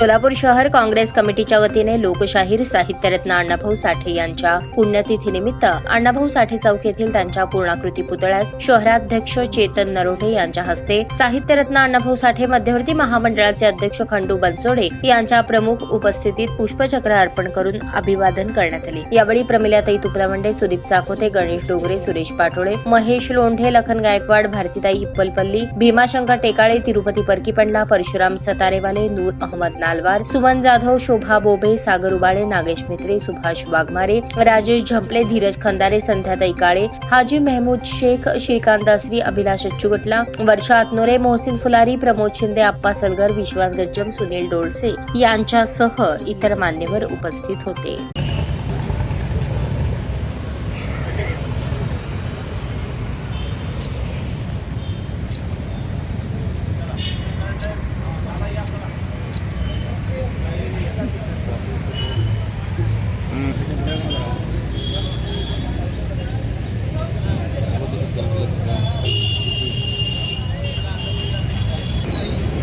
सोलापूर शहर काँग्रेस कमिटीच्या वतीने लोकशाहीर साहित्यरत्न अण्णाभाऊ साठे यांच्या पुण्यतिथीनिमित्त अण्णाभाऊ साठे चौक येथील त्यांच्या पूर्णाकृती पुतळ्यास शहराध्यक्ष चेतन नरोठे यांच्या हस्ते साहित्यरत्न अण्णाभाऊ साठे मध्यवर्ती महामंडळाचे अध्यक्ष खंडू बनसोडे यांच्या प्रमुख उपस्थितीत पुष्पचक्र अर्पण करून अभिवादन करण्यात आले. यावेळी प्रमिलाताई तुपलामंडे सुदीप चाकोते गणेश डोगरे सुरेश पाटोळे महेश लोंढे लखन गायकवाड भारतीताई इप्पलपल्ली भीमाशंकर टेकाळे तिरुपती परकीपंडला परशुराम सतारेवाले नूर अहमद नालवार सुमन जाधव शोभा बोबे सागर उबाळे नागेश मित्रे सुभाष वाघमारे राजेश झंपले धीरज खंदारे संध्याताई काळे हाजी मेहमूद शेख श्रीकांत दासरी अभिलाष अच्चुगटला वर्षा आतनोरे मोहसिन फुलारी प्रमोद शिंदे आप्पा सलगर विश्वास गज्जम सुनील डोळसे यांच्यासह इतर मान्यवर उपस्थित होते.